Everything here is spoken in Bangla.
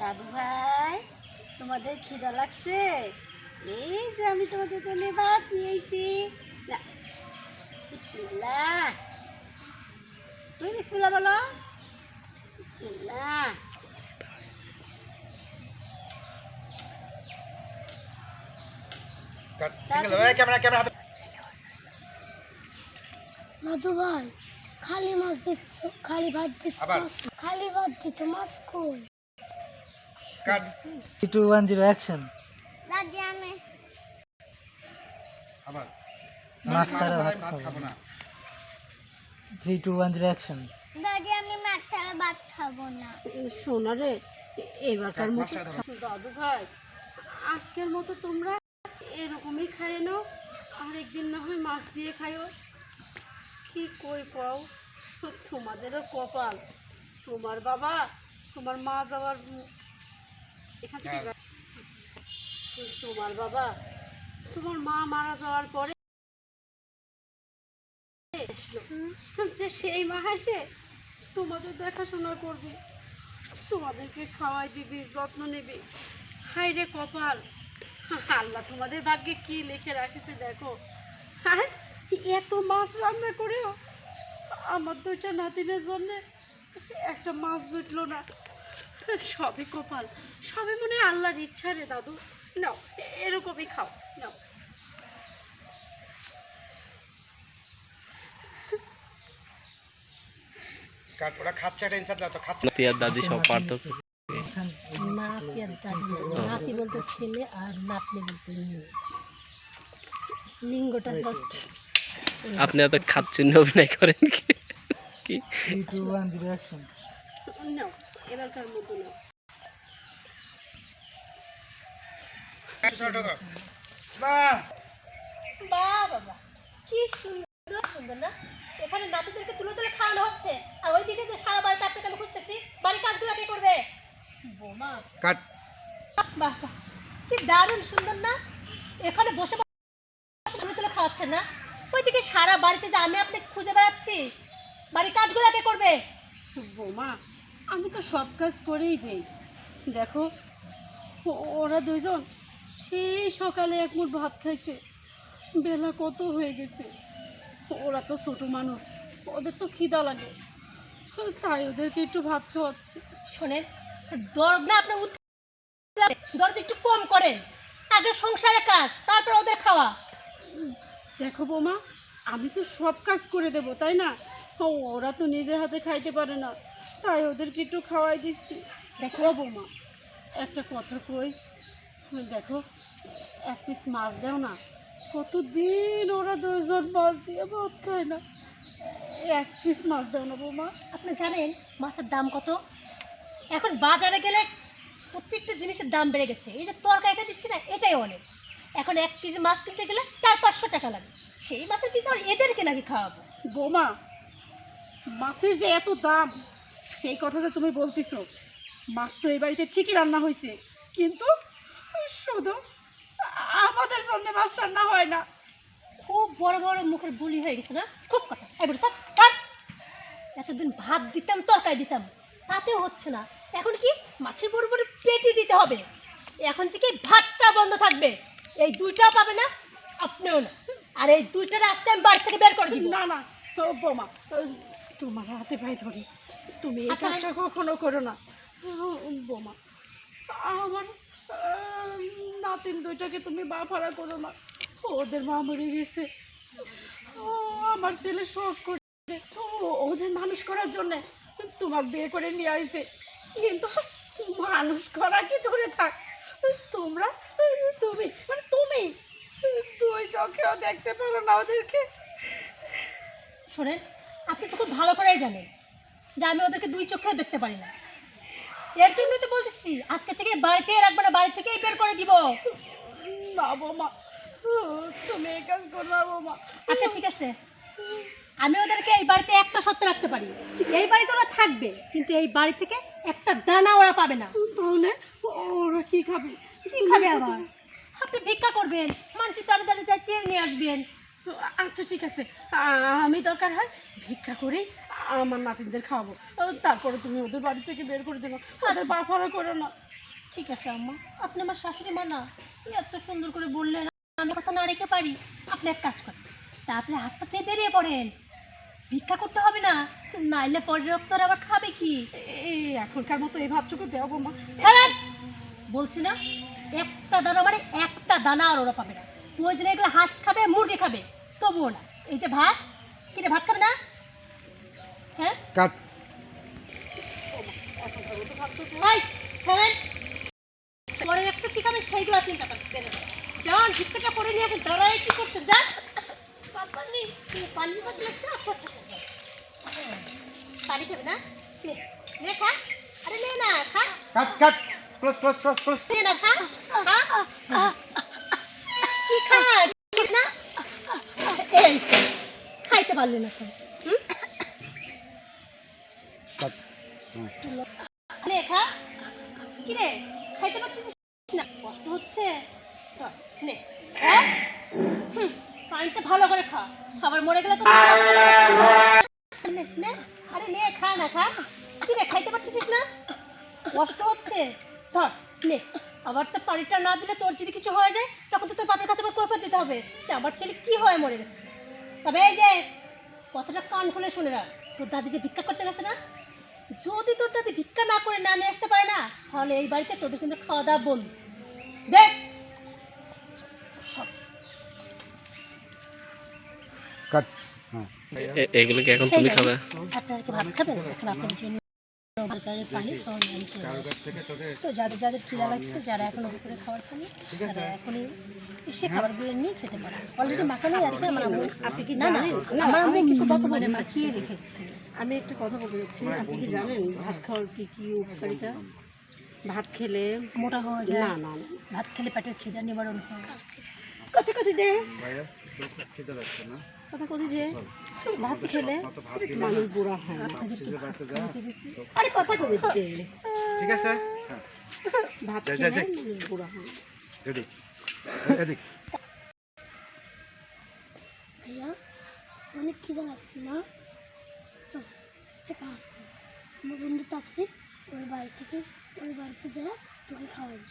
দাদু ভাই তোমাদের খিদা লাগছে? এই যে আমি তোমাদের জন্য ভাত নিয়েছি। না তুমি বিসমিল্লাহ বলো। বিসমিল্লাহ। কাট সিঙ্গেল ভাই। ক্যামেরা ক্যামেরা হাতে দাদু ভাই খালি মাছ দিচ্ছ খালি ভাত দিচ্ছ? খালি ভাত দিচ্ছ মাছ কই? Cut. Two one zero action আবার। মাছ মাছ ছাড়া ছাড়া ভাত ভাত খাব খাব না। Three two one zero action দাদি আমি মাছ ছাড়া ভাত খাব না। শোনা রে এবারকার মতো দাদু ভাই আজকের মতো তোমরা এরকমই খাইয়ে নাও। আর একদিন না হয় মাছ দিয়ে খাইও কি কই পাও? তোমাদেরও কপাল। তোমার বাবা তোমার মা যাওয়ার এখান থেকে হ্যাঁ। তোমার বাবা তোমার মা মারা যাওয়ার পরে যে সেই মা এসে তোমাদের দেখাশোনা করবে তোমাদেরকে খাওয়াই দিবি যত্ন নেবে। হাই রে কপাল। আল্লাহ তোমাদের ভাগ্যে কি লিখে রাখেছে দেখো। আজ এত মাছ রান্না করেও আমার দুইটা নাতিনের জন্য একটা মাছ জুটলো না। সবই কপাল সবই মনে হয় আল্লাহর ইচ্ছা রে দাদু। নাও এরকমই খাও নাও। কাট ওরা টেনশন দাও তো খাচ্ছে। নাতি দাদি সব পার্থক্য। নাতি আর দাদি নাতি বলতে ছেলে আর নাতনি বলতে লিঙ্গটা জাস্ট আপনি এত খাচ্ছেন অভিনয় করেন কি? টু ওয়ান এবারকার মতো বাবা কি সুন্দর সুন্দর না? এখানে নাতিদেরকে তুলে তুলে খাওয়ানো হচ্ছে। আর ওইদিকে যে সারা বাড়িতে আপনাকে আমি খুঁজতেছি বাড়ির কাজগুলো কে করবে? বোমা। কাট। বাহ বাহ কি দারুণ সুন্দর না? এখানে বসে বসে তুলে তুলে খাওয়াচ্ছেন না? ওইদিকে সারা বাড়িতে যে আমি আপনি খুঁজে বেড়াচ্ছি বাড়ির কাজগুলো কে করবে? বৌমা আমি তো সব কাজ করেই দেই। দেখো ওরা দুইজন সেই সকালে এক মুঠ ভাত খাইছে। বেলা কত হয়ে গেছে। ওরা তো ছোটো মানুষ ওদের তো খিদা লাগে। তাই ওদেরকে একটু ভাত খাওয়াচ্ছি। শোনেন দরদ না আপনার দরদ একটু কম করেন। আগে সংসারের কাজ তারপর ওদের খাওয়া। দেখো বৌমা আমি তো সব কাজ করে দেব তাই না? ওরা তো নিজে হাতে খাইতে পারে না। তাই ওদেরকে একটু খাওয়াই দিচ্ছি। দেখো। বৌমা একটা কথা কই? দেখো এক পিস মাছ দাও না কতদিন ওরা দুজন মাছ দিয়ে ভাত খায় না। এক পিস মাছ দাও না বৌমা। আপনি জানেন মাছের দাম কত? এখন বাজারে গেলে প্রত্যেকটা জিনিসের দাম বেড়ে গেছে। এই যে তরকারিটা দিচ্ছি না এটাই অনেক। এখন এক কেজি মাছ কিনতে গেলে চার পাঁচশো টাকা লাগে। সেই মাছের পিছনে আর এদেরকে নাকি খাওয়াবো? বৌমা মাছের যে এত দাম সেই কথা যে তুমি বলতেছো, মাছ তো এই বাড়িতে ঠিকই রান্না হয়েছে কিন্তু শুধু আমাদের জন্য মাছ রান্না হয় না, খুব বড় বড় মুখের বুলি হয়ে গেছে না? খুব কথা। এতদিন ভাত দিতাম, তরকারি দিতাম, তাতেও হচ্ছে না। এখন কি মাছের বড় বড় পেটি দিতে হবে? এখন থেকে ভাতটা বন্ধ থাকবে। এই দুইটা পাবে না, আপনিও না। আর এই দুইটার আজকে আমি বাড়ি থেকে বের করে দিব। না না বোমা, তোমার হাতে পায়ে ধরি। তুমি এই আচ্ছা। কাজটা কখনো করো না। বোমা আমার নাতিন দুইটাকে তুমি বা ভাড়া করো না। ওদের মা মরে গেছে। ও আমার ছেলে শখ করে ও, ওদের মানুষ করার জন্যে তোমার বিয়ে করে নিয়ে আইছে। কিন্তু মানুষ করা কি দূরে থাক? তোমরা তুমি মানে তুমি দুই চোখেও দেখতে পারো না ওদেরকে। শোনেন আপনি তো খুব ভালো করেই জানেন। যে আমি ওদেরকে দুই চোখেও দেখতে পারি না। এর জন্যই তো বলতেছি আজকে থেকে বাড়িতে রাখব না বাড়ি থেকেই বের করে দিব। না বৌমা তুমি এই কাজ করবা বৌমা। আচ্ছা ঠিক আছে। আমি ওদেরকে এই বাড়িতে একটা সত্য রাখতে পারি। এই বাড়িতে ওরা থাকবে কিন্তু এই বাড়ি থেকে একটা দানা ওরা পাবে না। তাহলে ওরা কি খাবে? কি খাবে আবার? আপনি ভিক্ষা করবেন মানুষের দাঁড়িয়ে দাঁড়িয়ে চাই চেয়ে নিয়ে আসবেন। তো আচ্ছা ঠিক আছে। আমি দরকার হয় ভিক্ষা করে আমার নাতিনদের খাওয়াবো। তারপরে তুমি ওদের বাড়ি থেকে বের করে দেবো ওদের বাফারা করো না ঠিক আছে আম্মা। আপনি আমার শাশুড়ি মা না। এত সুন্দর করে বললেন আমি কথা না রেখে পারি। আপনি এক কাজ করেন। তা আপনি হাত পা থেকে বেরিয়ে পড়েন। ভিক্ষা করতে হবে না। নাইলে পরের রক্তর আবার খাবে কি? এই এখনকার মতো এই ভাবচুকে দেও বৌমা। ছাড়েন! বলছি না একটা দানা মানে একটা দানা আর ওরা পাবে না। প্রয়োজনে এগুলো হাঁস খাবে মুরগি খাবে তবুও না। এই যে ভাত কিনে ভাত খাবে না? হ্যাঁ? কাট। এখনকার মতো ভাবচুকে এই ছাড়েন পরে একটা কি খাবে? সেইগুলো চিন্তা করেন যান ভিক্ষাটা করে নিয়ে আসেন তারাই কি করছে? যান। পানি পানি পাশে লাগছে? আচ্ছা আচ্ছা পানি খাবে না? নে, নে খা। আরে নে না খা। Cut cut. Close close close close. নে না খা। খা। কি খা? না? এই খাইতে পারলে না তো হুম? কাট নে কষ্ট হচ্ছে হ্যাঁ আবার তো ধর আবার পানিটা না দিলে তোর যদি কিছু হয়ে যায় তখন তো তোর বাপের কাছে আবার দিতে হবে যে আমার ছেলে কি হয়ে মরে গেছে তবে এই যে কথাটা কান খুলে শুনে রাখ তোর দাদি যে ভিক্ষা করতে গেছে না যদি তোর তাতে ভিক্ষা না করে না নিয়ে আসতে পারে না তাহলে এই বাড়িতে তোদের কিন্তু খাওয়া দাওয়া বন্ধ। দেখ! কাট হ্যাঁ। এগুলো কি এখন তুমি খাবে? আপনারা কি ভাত খাবেন? এখন আপনাদের জন্য দরকারি পানি তোদের তো যাদের যাদের খিদা লাগছে যারা এখনও দুপুরে খাবার খানি তারা এখনই এসে খাবারগুলো নিয়ে খেতে পারে। অলরেডি মাখানোই আছে আমার আম্মু আপনি কি না না আমার আম্মু কিছু কথা মানে বলে মাখিয়ে রেখেছি। আমি একটা কথা বলতে চাচ্ছি। আপনি কি জানেন ভাত খাওয়ার কি কি উপকারিতা? ভাত খেলে মোটা হওয়া না যায়। না না ভাত খেলে পেটের খিদা নিবারণ হয়। কথা কথা দে। ভাইয়া তোর লাগছে না? কথা কথা দে। ভাত খেলে? মানুষ বুড়া হয় খাইতে দিছি আরে কথা দে ঠিক আছে? হ্যাঁ। ভাত যা, যা, খেলে যা। বুড়া হয়। এদিক ভাইয়া অনেক খিদে লাগছে না? চল একটা কাজ করি। আমার বন্ধু তাপসি ওর বাড়ি থেকে ওর বাড়িতে যায় তোকে খাওয়াই।